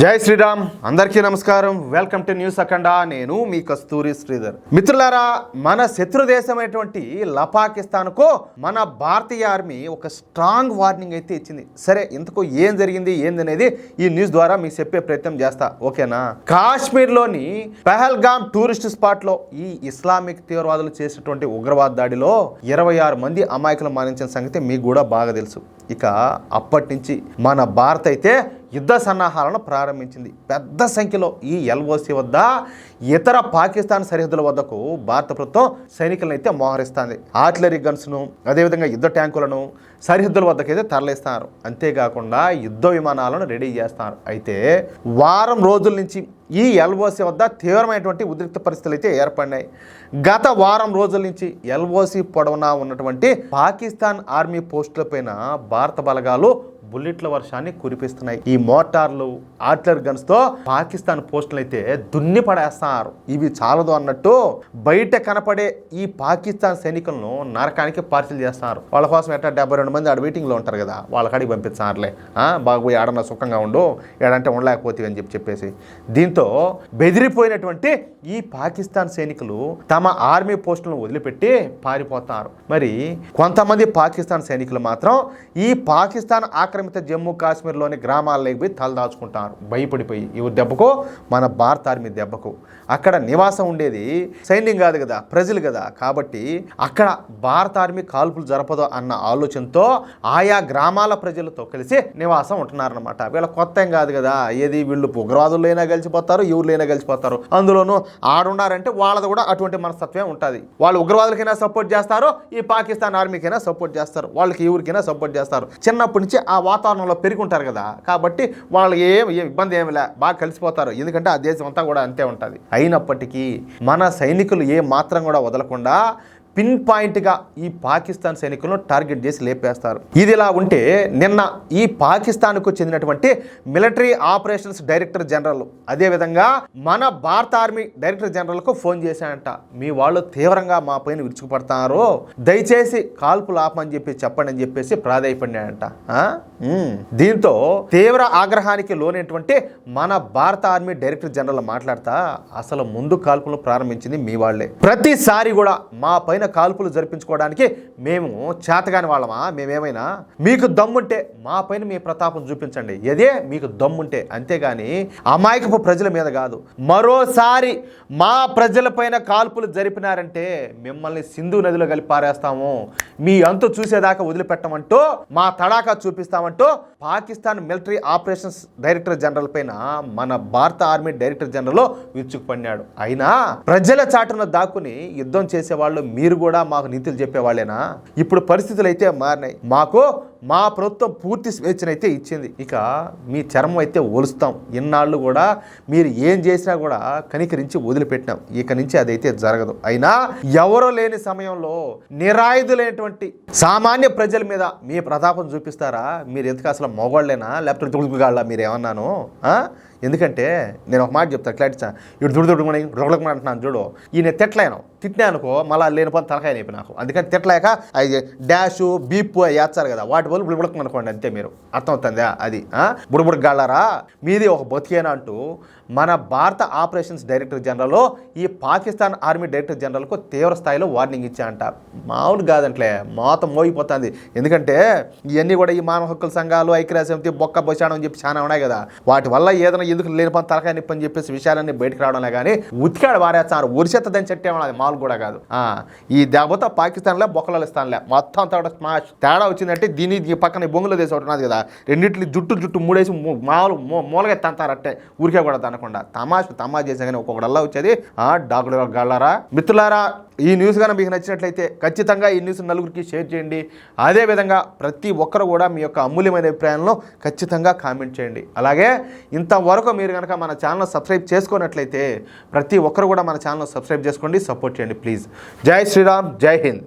జై శ్రీరామ్ అందరికీ నమస్కారం. Welcome to news Akhanda. నేను మీ కస్తూరి శ్రీధర్. మిత్రులారా మన శత్రు దేశమైనటువంటి లపాకిస్తాన్కు మన భారతీయ ఆర్మీ ఒక స్ట్రాంగ్ వార్నింగ్ అయితే ఇచ్చింది. సరే ఇంతకు ఏం జరిగింది ఏంది అనేది ఈ న్యూస్ ద్వారా మీకు చెప్పే ప్రయత్నం చేస్తా. ఓకేనా? కాశ్మీర్లోని పెహల్గామ్ టూరిస్ట్ స్పాట్లో ఈ ఇస్లామిక్ తీవ్రవాదులు చేసినటువంటి ఉగ్రవాద దాడిలో ఇరవై ఆరు మంది అమాయకులు మరణించిన సంగతి మీకు కూడా బాగా తెలుసు. ఇక అప్పటి నుంచి మన భారత్ అయితే యుద్ధ సన్నాహాలను ప్రారంభించింది. పెద్ద సంఖ్యలో ఈ ఎల్ఓసి వద్ద ఇతర పాకిస్తాన్ సరిహద్దుల వద్దకు భారత ప్రభుత్వం సైనికులను అయితే మోహరిస్తుంది. ఆర్టిలరీ గన్స్ను అదేవిధంగా యుద్ధ ట్యాంకులను సరిహద్దుల వద్దకైతే తరలిస్తారు. అంతేకాకుండా యుద్ధ విమానాలను రెడీ చేస్తారు. అయితే వారం రోజుల నుంచి ఈ ఎల్ఓసి వద్ద తీవ్రమైనటువంటి ఉద్రిక్త పరిస్థితులు అయితే ఏర్పడినాయి. గత వారం రోజుల నుంచి ఎల్ఓసి పొడవునా ఉన్నటువంటి పాకిస్తాన్ ఆర్మీ పోస్టులపైన భారత బలగాలు బుల్లెట్ల వర్షాన్ని కురిపిస్తున్నాయి. ఈ మోటార్లు ఆర్టిలర్ గన్స్తో పాకిస్తాన్ పోస్టులు అయితే దున్ని పడేస్తున్నారు ఇవి చాలదు అన్నట్టు బయట కనపడే ఈ పాకిస్తాన్ సైనికులను నరకానికి పార్సిల్ చేస్తున్నారు వాళ్ళ కోసం ఎట్లా డెబ్బై రెండు మంది ఆడ మీటింగ్లో ఉంటారు కదా వాళ్ళ కాడికి పంపిస్తున్నారులే ఆ, బాగా ఆడన్న సుఖంగా ఉండు ఏడంటే ఉండలేకపోతే అని చెప్పి చెప్పేసి. దీంతో బెదిరిపోయినటువంటి ఈ పాకిస్తాన్ సైనికులు తమ ఆర్మీ పోస్టులను వదిలిపెట్టి పారిపోతున్నారు మరి కొంతమంది పాకిస్తాన్ సైనికులు మాత్రం ఈ పాకిస్తాన్ ఆక్రమిత జమ్మూ కాశ్మీర్లోని గ్రామాల్లోకి పోయి తలదాచుకుంటారు. భయపడిపోయి ఇవి దెబ్బకు మన భారత ఆర్మీ దెబ్బకు. అక్కడ నివాసం ఉండేది సైన్యం కాదు కదా ప్రజలు కదా. కాబట్టి అక్కడ భారత ఆర్మీ కాల్పులు జరపదు అన్న ఆలోచనతో ఆయా గ్రామాల ప్రజలతో కలిసి నివాసం ఉంటున్నారనమాట వీళ్ళ కొత్త ఏం కాదు కదా ఏది వీళ్ళు ఉగ్రవాదులైనా కలిసిపోతారు ఎవరులైనా కలిసిపోతారు. అందులోనూ ఆడున్నారంటే వాళ్ళది కూడా అటువంటి మనస్తత్వమే ఉంటుంది. వాళ్ళు ఉగ్రవాదులకైనా సపోర్ట్ చేస్తారు ఈ పాకిస్తాన్ ఆర్మీకైనా సపోర్ట్ చేస్తారు వాళ్ళకి ఎవరికైనా సపోర్ట్ చేస్తారు. చిన్నప్పటి నుంచి ఆ వాతావరణంలో పెరుగుంటారు కదా. కాబట్టి వాళ్ళు ఏం ఏ ఇబ్బంది ఏమి లే బాగా కలిసిపోతారు. ఎందుకంటే ఆ దేశం అంతా కూడా అంతే ఉంటుంది. అయినప్పటికీ మన సైనికులు ఏ మాత్రం కూడా వదలకుండా పిన్ పాయింట్గా ఈ పాకిస్తాన్ సైనికులను టార్గెట్ చేసి లేపేస్తారు. ఇది ఇలా ఉంటే నిన్న ఈ పాకిస్తాన్కు చెందినటువంటి మిలిటరీ ఆపరేషన్స్ డైరెక్టర్ జనరల్ అదేవిధంగా మన భారత ఆర్మీ డైరెక్టర్ జనరల్కు ఫోన్ చేశాడంట. మీ వాళ్ళు తీవ్రంగా మా పైన విరుచుకుపడతారు. దయచేసి కాల్పులు ఆపమని చెప్పి చెప్పండి అని చెప్పేసి ప్రాధాయపడినాడంట. దీంతో తీవ్ర ఆగ్రహానికి లోనైనటువంటి మన భారత ఆర్మీ డైరెక్టర్ జనరల్ మాట్లాడతా అసలు ముందు కాల్పులు ప్రారంభించింది మీ వాళ్ళే. ప్రతిసారి కూడా మా పైన కాల్పులు జరిపించుకోవడానికి మేము చేతగాని వాళ్ళమా? మేమేమైనా? మీకు దమ్ముంటే మా పైన మీ ప్రతాపం చూపించండి. ఎదే మీకు దమ్ముంటే. అంతేగాని అమాయకపు ప్రజల మీద కాదు. మరోసారి మా ప్రజలపైన కాల్పులు జరిపినారంటే మిమ్మల్ని సింధు నదిలో కలిపి పారేస్తాము. మీ అంతు చూసేదాకా వదిలిపెట్టమంటూ మా తడాకా చూపిస్తామంటూ Pakistan military operations director general పైన మన భారత ఆర్మీ డైరెక్టర్ జనరల్ విరుచుకుపడినాడు అయినా ప్రజల చాటున దాక్కుని యుద్ధం చేసేవాళ్ళు మీరు కూడా మాకు నీతులు చెప్పేవాళ్ళేనా? ఇప్పుడు పరిస్థితులు అయితే మారినాయి. మాకు మా ప్రభుత్వం పూర్తి స్వేచ్ఛనైతే ఇచ్చింది. ఇక మీ చర్మం అయితే ఒలుస్తాం. ఇన్నాళ్ళు కూడా మీరు ఏం చేసినా కూడా కనికరించి వదిలిపెట్టినాం. ఇక నుంచి అదైతే జరగదు. అయినా ఎవరో లేని సమయంలో నిరాయుధులైనటువంటి సామాన్య ప్రజల మీద మీ ప్రతాపం చూపిస్తారా? మీరు ఎందుకు అసలు మొగోళ్ళేనా? లేకపోతే దుడుకుగాళ్ళ మీరు ఏమన్నాను ఎందుకంటే నేను ఒక మాట చెప్తాను క్లారిటీ ఇటు దుడు దుడుమని దుడకమని అంటున్నాను చూడు. ఈయన తిట్టలేను. తిట్టినా అనుకో మళ్ళీ లేని పని తలకాయ నేపి నాకు. అందుకని తిట్టలేక అది డాష్ బీప్ వేస్తారు కదా వాటి వల్ల బుడబుడకం అనుకోండి అంతే మీరు. అర్థమవుతుందా అది బుడబుడక గాళ్ళారా? మీది ఒక బతికేనా అంటూ మన భారత ఆపరేషన్స్ డైరెక్టర్ జనరల్ ఈ పాకిస్తాన్ ఆర్మీ డైరెక్టర్ జనరల్కు తీవ్ర స్థాయిలో వార్నింగ్ ఇచ్చాయంట మామూలు కాదంట్లే మోతం మోగిపోతుంది. ఎందుకంటే ఇవన్నీ కూడా ఈ మానవ హక్కుల సంఘాలు ఐక్యరాజ్య సమితి బొక్క బొచ్చాడం అని చెప్పి చాలా ఉన్నాయి కదా. వాటి వల్ల ఏదైనా ఎందుకు లేని పని తలకాయ నిప్పని అని చెప్పేసి విషయాలన్నీ బయటకు రావడంలే కానీ ఉతికాడు వారేస్తాను ఉరిసెత్తదని చెట్టేమో అది మాలు కూడా కాదు. ఈ దేవత పాకిస్తాన్లే బొక్కలస్తాన్లే మొత్తం అంతా కూడా స్మాష్. తేడా వచ్చిందంటే దీని ఈ పక్కన బొంగులో దేశం ఒకటి ఉన్నది కదా. రెండింటిని జుట్టు జుట్టు మూడేసి మాలు మామూలు మూ- మూలగా తంతారట్టే ఊరికే కూడా తనకుండా. తమాష తమాష చేసా కానీ ఒక్కొక్కడల్లా వచ్చేది. ఆ గళ్ళారా? మిత్రులారా ఈ న్యూస్ కనుక మీకు నచ్చినట్లయితే ఖచ్చితంగా ఈ న్యూస్ నలుగురికి షేర్ చేయండి. అదేవిధంగా ప్రతి ఒక్కరు కూడా మీ యొక్క అమూల్యమైన అభిప్రాయాలను ఖచ్చితంగా కామెంట్ చేయండి. అలాగే ఇంతవరకు మీరు కనుక మన ఛానల్ సబ్స్క్రైబ్ చేసుకున్నట్లయితే ప్రతి ఒక్కరు కూడా మన ఛానల్ సబ్స్క్రైబ్ చేసుకోండి సపోర్ట్ చేయండి ప్లీజ్ జై శ్రీరామ్ జై హింద్.